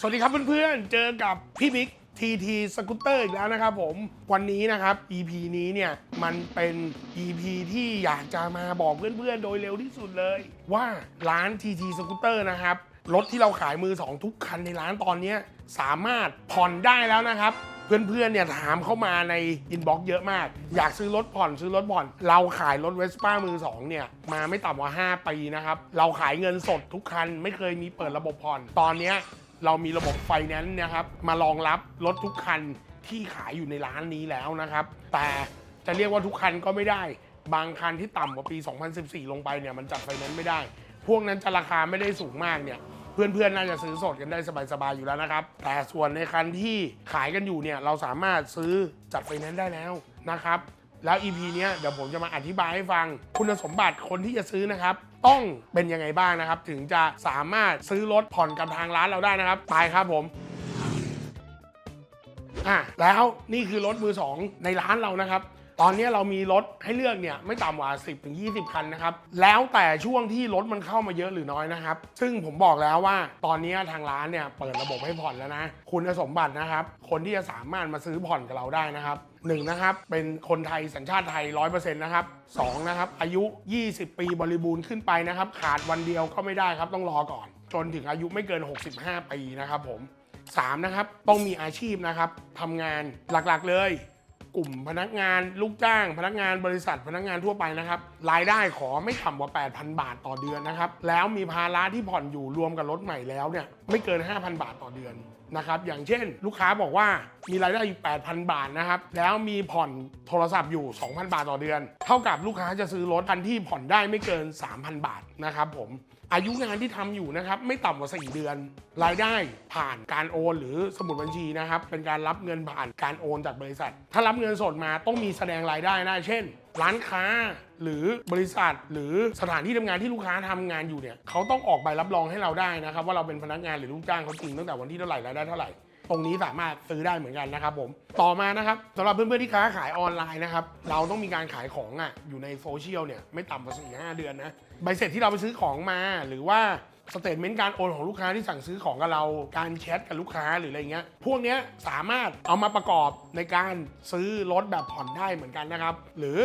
สวัสดีครับเพื่อนๆ เจอกับพี่บิ๊กทีทีสกูตเตอร์อีกแล้วนะครับผมวันนี้นะครับ EP นี้เนี่ยมันเป็น EP ที่อยากจะมาบอกเพื่อนๆ โดยเร็วที่สุดเลย ว่าร้าน TT สกูตเตอร์นะครับ รถที่เราขายมือสองทุกคันในร้านตอนนี้สามารถผ่อนได้แล้วนะครับ เพื่อนๆเนี่ยถามเข้ามาในอินบ็อกซ์เยอะมาก อยากซื้อรถผ่อนซื้อรถผ่อน เราขายรถเวสป้ามือสองเนี่ยมาไม่ต่ำกว่า 5 ปีนะครับเราขายเงินสดทุกคันไม่เคยมีเปิดระบบผ่อนตอนนี้ เรามีระบบไฟแนนซ์นะครับ มารองรับรถทุกคันที่ขายอยู่ในร้านนี้แล้วนะครับ แต่จะเรียกว่าทุกคันก็ไม่ได้ บางคันที่ต่ำกว่าปี 2014 ลงไปเนี่ยมันจัดไฟแนนซ์ไม่ได้ พวกนั้นจะราคาไม่ได้สูงมากเนี่ยเพื่อนๆ น่าจะซื้อสดกันได้สบายๆ อยู่แล้วนะครับ แต่ส่วนในคันที่ขายกันอยู่เนี่ย เราสามารถซื้อจัดไฟแนนซ์ได้แล้วนะครับ แล้ว EP เนี้ยเดี๋ยวผมจะมาอธิบายให้ฟัง คุณสมบัติคนที่จะซื้อนะครับ ต้องเป็นยังไงบ้างนะครับ ถึงจะสามารถซื้อรถผ่อนกับทางร้านเราได้นะครับไปครับผมอะแล้วนี่คือรถมือสองในร้านเรานะครับ ตอนนี้เรามีรถให้เลือกเนี่ยไม่ต่ำกว่า 10ถึง20 คันนะครับ แล้วแต่ช่วงที่รถมันเข้ามาเยอะหรือน้อยนะครับ ซึ่งผมบอกแล้วว่าตอนนี้ทางร้านเนี่ยเปิดระบบให้ผ่อนแล้วนะ คุณสมบัตินะครับ คนที่จะสามารถมาซื้อผ่อนกับเราได้นะครับหนึ่งนะครับ เป็นคนไทยสัญชาติไทย 100%นะครับสองนะครับ อายุ 20 ปีบริบูรณ์ขึ้นไปนะครับ ขาดวันเดียวก็ไม่ได้ครับต้องรอก่อน จนถึงอายุไม่เกิน 65 ปีนะครับผม3นะครับต้องมีอาชีพนะครับทำงานหลักๆเลย กลุ่มพนักงานลูกจ้าง พนักงานบริษัทพนักงานทั่วไปนะครับรายได้ขอไม่ต่ำกว่า 8,000 บาทต่อเดือนนะครับแล้วมีภาระที่ผ่อนอยู่รวมกับรถใหม่แล้วเนี่ยไม่เกิน 5,000 บาทต่อเดือนนะครับอย่างเช่น ลูกค้าบอกว่ามีรายได้อยู่ 8,000 บาทนะครับแล้วมีผ่อนโทรศัพท์อยู่ 2,000 บาทต่อเดือน เท่ากับลูกค้าจะซื้อรถคันที่ผ่อนได้ไม่เกิน 3,000 บาทนะครับผมอายุงานที่ทำอยู่นะครับไม่ต่ำกว่า 4 เดือน รายได้ผ่านการโอน หรือสมุดบัญชีนะครับเป็นการรับเงินผ่านการโอนจากบริษัท ถ้ารับเงินสดมาต้องมีแสดงรายได้ได้เช่น ร้านค้าหรือบริษัทหรือสถานที่ทำงานที่ลูกค้าทำงานอยู่เนี่ยเขาต้องออกใบรับรองให้เราได้นะครับ ว่าเราเป็นพนักงานหรือลูกจ้างเขาจริงตั้งแต่วันที่เท่าไหร่รายได้เท่าไหร่ตรงนี้สามารถซื้อได้เหมือนกันนะครับผมต่อมานะครับสำหรับเพื่อนๆที่ค้าขายออนไลน์นะครับเราต้องมีการขายของอะอยู่ในโซเชียลเนี่ยไม่ต่ำกว่าสี่ห้าเดือนนะใบเสร็จที่เราไปซื้อของมาหรือว่า สเตทเมนต์การโอนของลูกค้าที่สั่งซื้อของกับเรา การแชทกับลูกค้าหรืออะไรเงี้ย พวกเนี้ยสามารถเอามาประกอบในการซื้อรถแบบผ่อนได้เหมือนกันนะครับ หรือ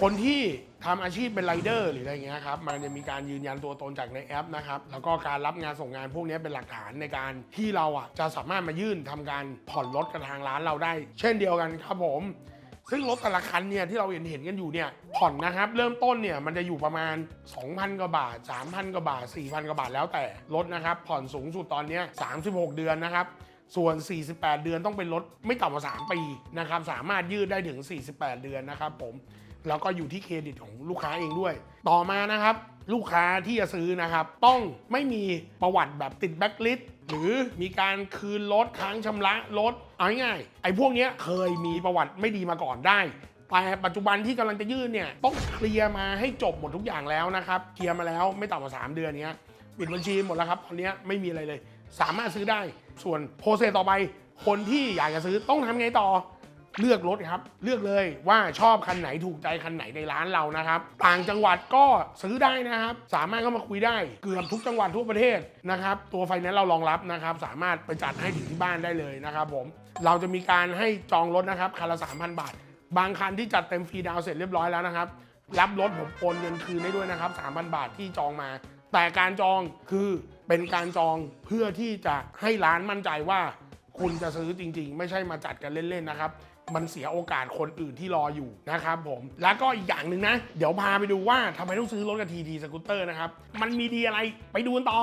คนที่ทำอาชีพเป็นไรเดอร์หรืออะไรเงี้ยครับมันจะมีการยืนยันตัวตนจากในแอปนะครับแล้วก็การรับงานส่งงานพวกนี้เป็นหลักฐานในการที่เราอะจะสามารถมายื่นทำการผ่อนรถกับทางร้านเราได้ เช่นเดียวกันครับผม ซึ่งรถแต่ละคันเนี่ยที่เราเห็นเห็นกันอยู่เนี่ยผ่อนนะครับ เริ่มต้นเนี่ยมันจะอยู่ประมาณ 2,000 กว่าบาท 3,000 กว่าบาท 4,000 กว่าบาทแล้วแต่รถนะครับ ผ่อนสูงสุดตอนนี้36 เดือนนะครับส่วน 48 เดือนต้องเป็นรถไม่ต่ำกว่า 3 ปีนะครับ สามารถยืดได้ถึง 48 เดือนนะครับผม แล้วก็อยู่ที่เครดิตของลูกค้าเองด้วย ต่อมานะครับ ลูกค้าที่จะซื้อนะครับ ต้องไม่มีประวัติแบบติดแบ็คลิสต์หรือมีการคืนรถค้างชำระรถเอาง่ายๆไอ้พวกนี้เคยมีประวัติไม่ดีมาก่อนได้แต่ปัจจุบันที่กำลังจะยื่นเนี่ยต้องเคลียร์มาให้จบหมดทุกอย่างแล้วนะครับเคลียร์มาแล้วไม่ต่ำกว่า 3 เดือนนี้ปิดบัญชีหมดแล้วครับตอนนี้ไม่มีอะไรเลย สามารถซื้อได้ส่วนโปรเซสต่อไป คนที่อยากจะซื้อต้องทำไงต่อ เลือกรถครับ เลือกเลยว่าชอบคันไหนถูกใจคันไหนในร้านเรานะครับ ต่างจังหวัดก็ซื้อได้นะครับ สามารถเข้ามาคุยได้เกือบทุกจังหวัดทั่วประเทศนะครับ ตัวไฟแนนซ์เรารองรับนะครับ สามารถไปจัดให้ถึงที่บ้านได้เลยนะครับ ผมเราจะมีการให้จองรถนะครับคันละ3,000 บาท บางคันที่จัดเต็มฟรีดาวน์เสร็จเรียบร้อยแล้วนะครับ รับรถผมโอนเงินคืนได้ด้วยนะครับ3,000 บาทที่จองมา แต่การจองคือเป็นการจองเพื่อที่จะให้ร้านมั่นใจว่าคุณจะซื้อจริงๆ ไม่ใช่มาจัดกันเล่นๆนะครับ มันเสียโอกาสคนอื่นที่รออยู่นะครับผม แล้วก็อีกอย่างหนึ่งนะ เดี๋ยวพาไปดูว่าทำไมต้องซื้อรถกับทีทีสกูตเตอร์นะครับ มันมีดีอะไรไปดูกันต่อ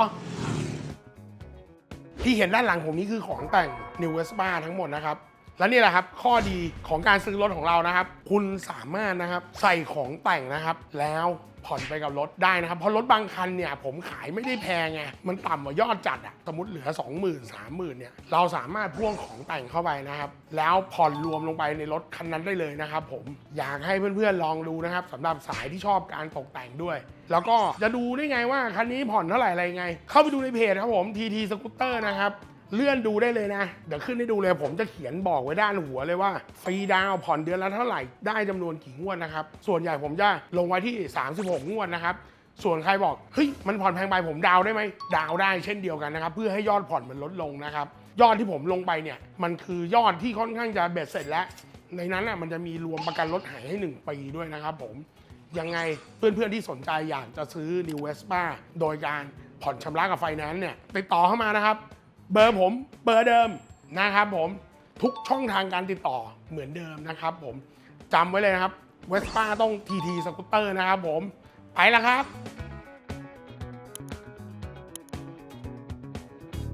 ที่เห็นด้านหลังผมนี่คือของแต่ง New Vespa ทั้งหมดนะครับและนี่แหละครับข้อดีของการซื้อรถของเรานะครับ คุณสามารถนะครับใส่ของแต่งนะครับแล้ว ผ่อนไปกับรถได้นะครับ เพราะรถบางคันเนี่ยผมขายไม่ได้แพงไง มันต่ำกว่ายอดจัดอะสมมติเหลือ 20,000 30,000เนี่ย เราสามารถพ่วงของแต่งเข้าไปนะครับ แล้วผ่อนรวมลงไปในรถคันนั้นได้เลยนะครับผมอยากให้เพื่อนๆลองดูนะครับสำหรับสายที่ชอบการตกแต่งด้วย แล้วก็จะดูได้ไงว่าคันนี้ผ่อนเท่าไหร่อะไรไง เข้าไปดูในเพจครับผม TT Scooter นะครับ เลื่อนดูได้เลยนะ เดี๋ยวขึ้นให้ดูเลย ผมจะเขียนบอกไว้ด้านหัวเลยว่าฟรีดาวผ่อนเดือนละเท่าไหร่ได้จำนวนกี่งวดนะครับ ส่วนใหญ่ผมจะลงไว้ที่ 36 งวดนะครับส่วนใครบอกเฮ้ยมันผ่อนแพงไปผมดาวได้ไหมดาวได้เช่นเดียวกันนะครับ เพื่อให้ยอดผ่อนมันลดลงนะครับยอดที่ผมลงไปเนี่ยมันคือยอดที่ค่อนข้างจะเบ็ดเสร็จแล้ว ในนั้นน่ะมันจะมีรวมประกันรถหายให้ 1 ปีด้วยนะครับผมยังไงเพื่อนๆที่สนใจอยากจะซื้อ New Vespa โดยการผ่อนชำระกับไฟแนนซ์เนี่ยติดต่อเข้ามานะครับ เบอร์ผมเบอร์เดิมนะครับผมทุกช่องทางการติดต่อเหมือนเดิมนะครับผมจำไว้เลยนะครับเวสป้าต้องทีทีสกูตเตอร์นะครับผมไปแล้วครับ